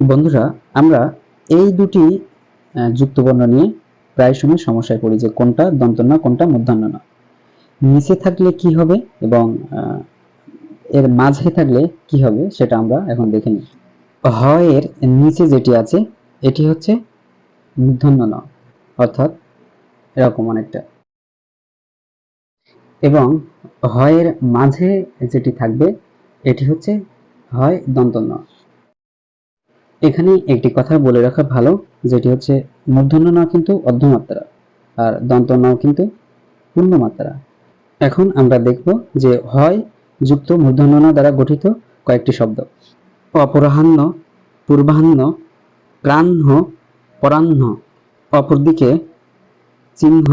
বন্ধুরা, আমরা এই দুটি যুক্তবর্ণ নিয়ে প্রায় সময় সমস্যায় পড়ি যে কোনটা দন্তন্য কোনটা মূর্ধন্য না। নিচে থাকলে কি হবে এবং এর মাঝে থাকলে কি হবে সেটা আমরা এখন দেখে নিই। হ এর নিচে যেটি আছে, এটি হচ্ছে মূর্ধন্য ন, অর্থাৎ এরকম অনেকটা। এবং হয়ের মাঝে যেটি থাকবে, এটি হচ্ছে হয় দন্তন্য এখানে একটি কথা বলে রাখা ভালো, যেটি হচ্ছে মূর্ধন্য ন কিন্তু অর্ধমাত্রা আর দন্ত ন কিন্তু পূর্ণমাত্রা। এখন আমরা দেখব যে হয় যুক্ত মূর্ধন্য ন দ্বারা গঠিত কয়েকটি শব্দ। অপরাহ্ন, পূর্বাহ্ন প্রাহ্ন পরাহ্ন। অপরদিকে চিহ্ন,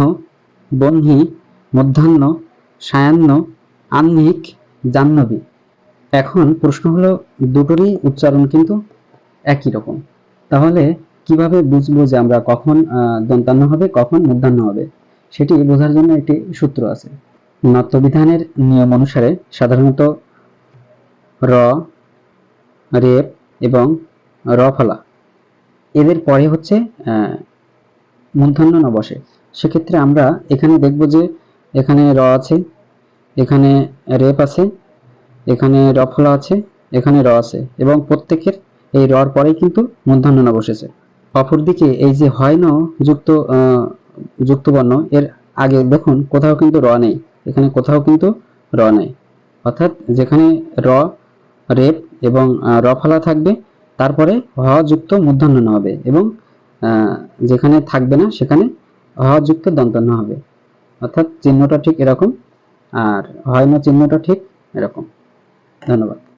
বহ্নি, মধ্যাহ্ন, সায়াহ্ন, আহ্নিক, জাহ্নবী। এখন প্রশ্ন হলো, দুটোরই উচ্চারণ কিন্তু একই রকম। তাহলে কীভাবে বুঝব যে আমরা কখন দন্তান্ন হবে, কখন মধ্যাহ্ন হবে? সেটি বোঝার জন্য একটি সূত্র আছে। নত্যবিধানের নিয়ম অনুসারে সাধারণত র, রেপ এবং র ফলা এদের পরে হচ্ছে মূর্ধন্য ন বসে সেক্ষেত্রে আমরা এখানে দেখব যে এখানে র আছে, এখানে রেপ আছে, এখানে রফলা আছে, এখানে র আছে এবং প্রত্যেকের এই রর পরেই কিন্তু মূর্ধন্য বসেছে। অপরদিকে এই যে হয় ন যুক্ত আহ, যুক্ত বর্ণ এর আগে দেখুন কোথাও কিন্তু র নেই এখানে কোথাও কিন্তু র নেই। অর্থাৎ যেখানে র রেপ এবং র ফালা থাকবে তারপরে হ যুক্ত মূর্ধন্য হবে এবং যেখানে থাকবে না সেখানে হ যুক্ত দন্তন্য হবে। অর্থাৎ চিহ্নটা ঠিক এরকম আর হয় না চিহ্নটা ঠিক এরকম। ধন্যবাদ।